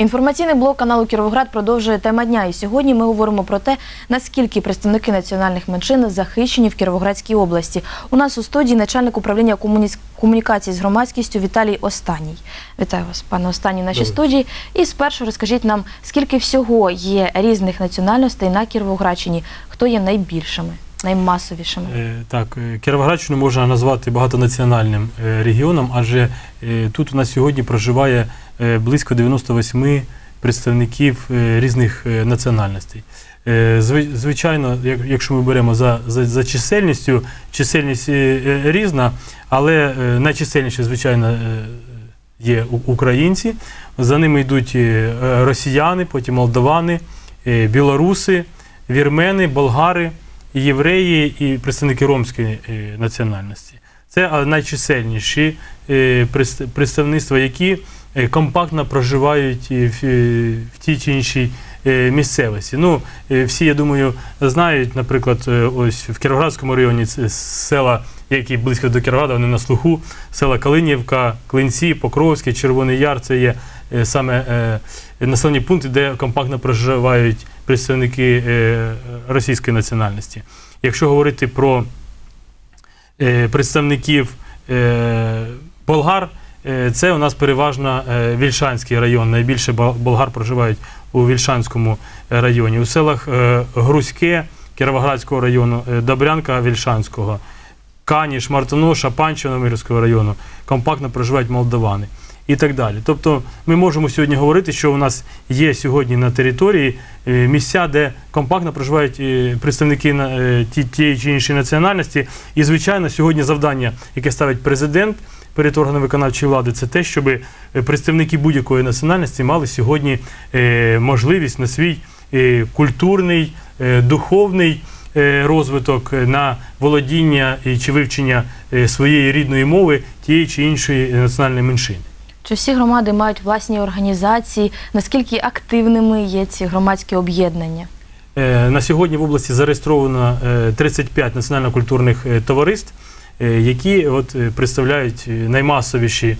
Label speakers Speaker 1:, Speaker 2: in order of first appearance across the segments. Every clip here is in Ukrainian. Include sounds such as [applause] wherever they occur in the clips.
Speaker 1: Інформаційний блок каналу Кіровоград продовжує тема дня. І сьогодні ми говоримо про те, наскільки представники національних меншин захищені в Кіровоградській області. У нас у студії начальник управління комуні- комунікації з громадськістю Віталій Останній. Вітаю вас, пане Останній, в нашій
Speaker 2: Добре.
Speaker 1: студії. І спершу розкажіть нам, скільки всього є різних національностей на Кіровоградщині, хто є найбільшими, наймасовішими.
Speaker 2: Е, Так, е, Кіровоградщину можна назвати багатонаціональним е, регіоном, адже тут у нас сьогодні проживає близько 98 представників е, різних е, національностей. Е, Звичайно, якщо ми беремо за, за, за чисельністю, чисельність е, е, різна, але е, найчисельніше, звичайно, е, є українці. За ними йдуть е, росіяни, потім молдавани, е, білоруси, вірмени, болгари, євреї і представники ромської е, національності. Це найчисельніші е, представництва, які е, компактно проживають е, в, е, тій чи іншій е, місцевості. Ну, е, всі, я думаю, знають, наприклад, е, ось в Кіровоградському районі села, які близько до Кіровограда, вони на слуху, села Калинівка, Клинці, Покровське, Червоний Яр це є е, саме е, населені пункти, де компактно проживають представники е, російської національності. Якщо говорити про е, представників е, болгар, е, це у нас переважно е, Вільшанський район. Найбільше болгар проживають у Вільшанському е, районі. У селах е, Грузьке Кіровоградського району, е, Добрянка Вільшанського, Каніш, Мартиноша, Панчино Мирського району компактно проживають молдавани і так далі. Тобто ми можемо сьогодні говорити, що у нас є сьогодні на території е, місця, де компактно проживають е, представники е, тієї чи іншої національності. І, звичайно, сьогодні завдання, яке ставить президент перед органами виконавчої влади, це те, щоб представники будь-якої національності мали сьогодні можливість на свій культурний, духовний розвиток, на володіння чи вивчення своєї рідної мови тієї чи іншої національної меншини.
Speaker 1: Чи всі громади мають власні організації? Наскільки активними є ці громадські об'єднання?
Speaker 2: Е, На сьогодні в області зареєстровано е, 35 національно-культурних е, товариств, е, які от е, представляють е, наймасовіші е,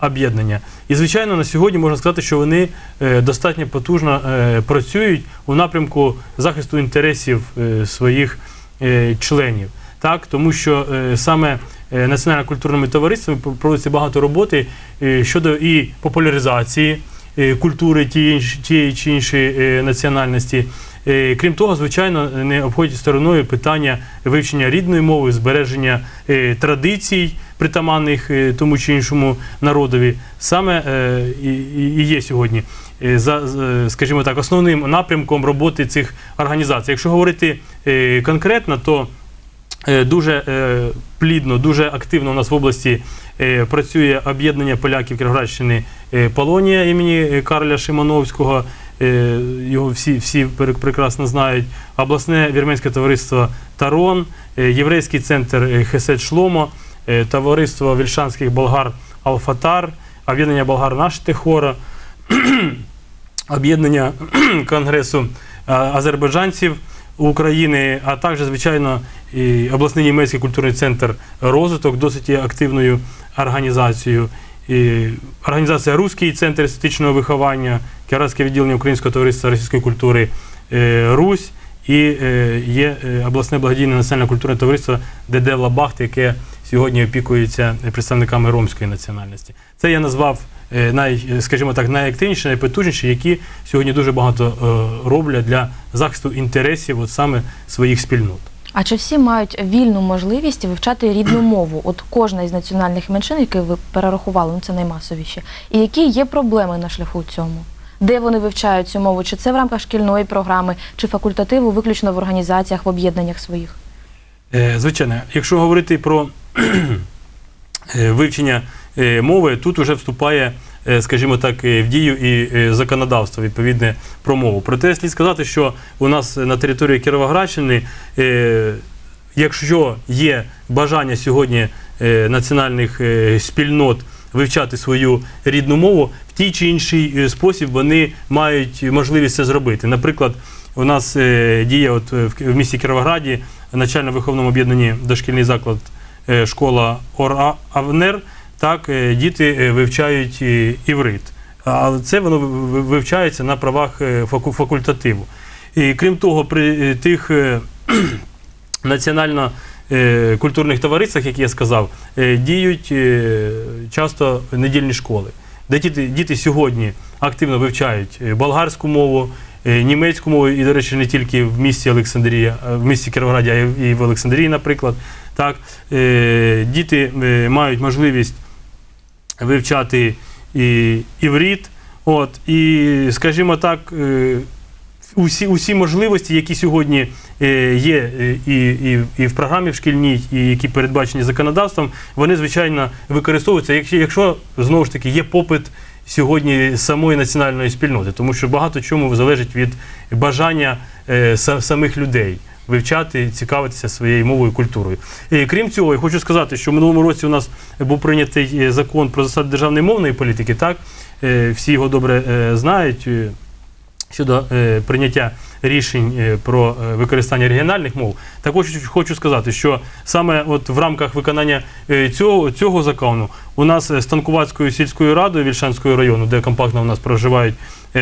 Speaker 2: об'єднання. І, звичайно, на сьогодні можна сказати, що вони е, достатньо потужно е, працюють у напрямку захисту інтересів е, своїх е, членів. Так, тому що е, саме е, національно-культурними товариствами проводиться багато роботи е, щодо і популяризації е, культури тієї, чи іншої е, національності. Е, Крім того, звичайно, не обходять стороною питання вивчення рідної мови, збереження е, традицій, притаманних е, тому чи іншому народові. Саме е, і, є сьогодні, е, за, е, скажімо так, основним напрямком роботи цих організацій. Якщо говорити е, конкретно, то Е, Дуже е, плідно, дуже активно у нас в області е, працює об'єднання поляків Кіровоградщини е, Полонія імені е, Карля Шимановського. Е, Його всі, всі прекрасно знають. Обласне вірменське товариство Тарон, е, єврейський центр е, Хесед Шломо, е, товариство вільшанських болгар Алфатар, об'єднання болгар Наш Техора, [clears throat] об'єднання [clears throat] Конгресу азербайджанців України, а також, звичайно, і обласний німецький культурний центр розвиток досить активною організацією. І організація Руський центр естетичного виховання, Кіровське відділення Українського товариства російської культури е, Русь і е, є е, обласне благодійне національне культурне товариство ДД Лабахт, яке сьогодні опікується представниками ромської національності. Це я назвав е, най, скажімо так, найактивніші, найпотужніші, які сьогодні дуже багато е, роблять для захисту інтересів от саме своїх спільнот.
Speaker 1: А чи всі мають вільну можливість вивчати рідну мову? От кожна із національних меншин, які ви перерахували, ну це наймасовіші. І які є проблеми на шляху цьому? Де вони вивчають цю мову? Чи це в рамках шкільної програми, чи факультативу виключно в організаціях, в об'єднаннях своїх?
Speaker 2: Е, Звичайно, якщо говорити про е, [clears throat] вивчення е, мови, тут вже вступає, е, скажімо так, е, в дію і е, законодавство відповідне про мову. Проте слід сказати, що у нас на території Кіровоградщини, е, якщо є бажання сьогодні е, національних е, спільнот вивчати свою рідну мову, в тій чи інший е, спосіб вони мають можливість це зробити. Наприклад, у нас е, діє от е, в місті Кіровограді начально-виховному об'єднанні дошкільний заклад е, школа ОРА Авнер. Так, е, діти е, вивчають е, іврит. Але це воно ви- ви- вивчається на правах е, факультативу. І крім того, при е, тих е, [clears throat] національно е, культурних товариствах, як я сказав, е, діють е, часто недільні школи, де діти, діти сьогодні активно вивчають е, болгарську мову, е, німецьку мову, і, до речі, не тільки в місті Олександрія, в місті Кіровограді, а і в Олександрії, наприклад. Так, е, діти е, мають можливість вивчати і іврит. От, і, скажімо так, е, усі, усі можливості, які сьогодні є і, і, і в програмі в шкільній, і які передбачені законодавством, вони, звичайно, використовуються, якщо, якщо знову ж таки є попит сьогодні самої національної спільноти, тому що багато чому залежить від бажання е, самих людей. Вивчати, цікавитися своєю мовою і культурою. І, крім цього, я хочу сказати, що в минулому році у нас був прийнятий е, закон про засади державної мовної політики. Так, Е, всі його добре е, знають. щодо прийняття рішень про використання регіональних мов, також хочу сказати, що саме от в рамках виконання цього, цього закону у нас Станкуватською сільською радою Вільшанського району, де компактно у нас проживають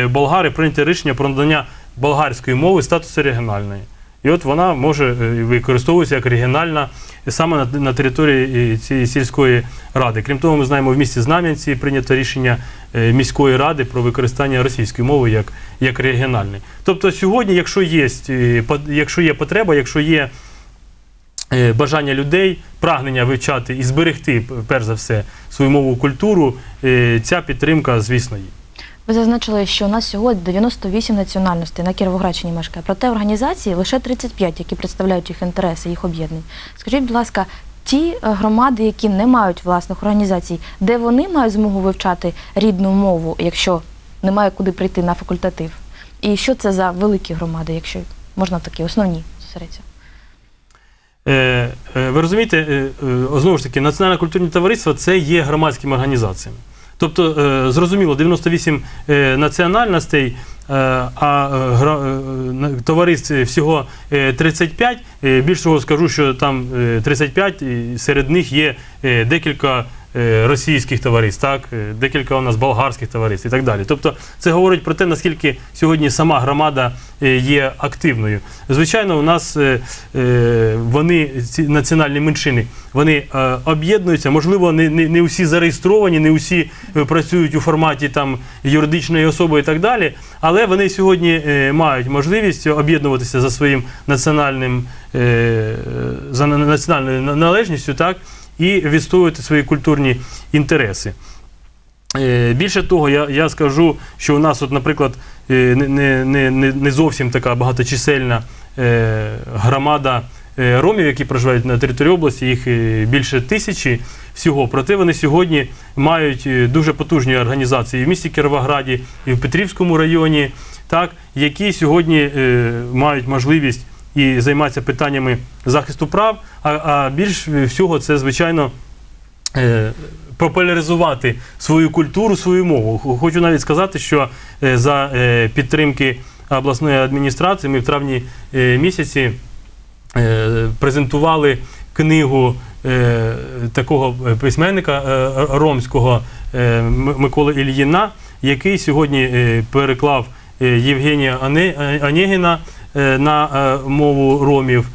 Speaker 2: болгари, прийнято рішення про надання болгарської мови статусу регіональної. І от вона може е, використовуватися як регіональна саме на, на території е, цієї сільської ради. Крім того, ми знаємо, в місті Знам'янці прийнято рішення е, міської ради про використання російської мови як, як регіональної. Тобто сьогодні, якщо є, якщо є потреба, якщо є бажання людей, прагнення вивчати і зберегти, перш за все, свою мову культуру, ця підтримка, звісно, є.
Speaker 1: Ви зазначили, що у нас сьогодні 98 національностей на Кіровоградщині мешкає. Проте організації лише 35, які представляють їх інтереси, їх об'єднань. Скажіть, будь ласка, ті е, громади, які не мають власних організацій, де вони мають змогу вивчати рідну мову, якщо немає куди прийти на факультатив? І що це за великі громади, якщо можна такі основні зосередитися?
Speaker 2: Е, е, Ви розумієте, знову ж таки, національне культурні товариства це є громадськими організаціями. Тобто, е, зрозуміло, 98 е, національностей, е, а товариств всього е, 35. Більшого Більш того, скажу, що там е, 35, і серед них є декілька російських товариств, так, е, декілька у нас болгарських товариств і так далі. Тобто, це говорить про те, наскільки сьогодні сама громада е, є активною. Звичайно, у нас е, е, вони, ці національні меншини, вони е, об'єднуються. Можливо, не, не, не усі зареєстровані, не усі е, працюють у форматі там юридичної особи і так далі. Але вони сьогодні е, мають можливість об'єднуватися за своїм національним е, за національною на- належністю, так і відстоювати свої культурні інтереси. Е, Більше того, я, я скажу, що у нас, от, наприклад, е, не, не, не, зовсім така багаточисельна е, громада ромів, які проживають на території області, їх більше тисячі всього. Проте вони сьогодні мають дуже потужні організації в місті Кіровограді, і в Петрівському районі, так, які сьогодні мають можливість і займатися питаннями захисту прав, а, а більш всього це, звичайно, е, популяризувати свою культуру, свою мову. Хочу навіть сказати, що е, за е, підтримки обласної адміністрації ми в травні місяці презентували книгу такого письменника ромського Миколи Ільїна, який сьогодні переклав Євгенія Онегіна на е, мову ромів,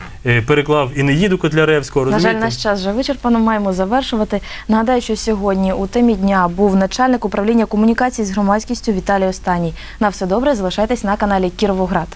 Speaker 2: Переклав і Неїду Котляревського.
Speaker 1: На жаль, наш час вже вичерпано. Маємо завершувати. Нагадаю, що сьогодні у темі дня був начальник управління комунікації з громадськістю Віталій Останній. На все добре, залишайтесь на каналі Кіровоград.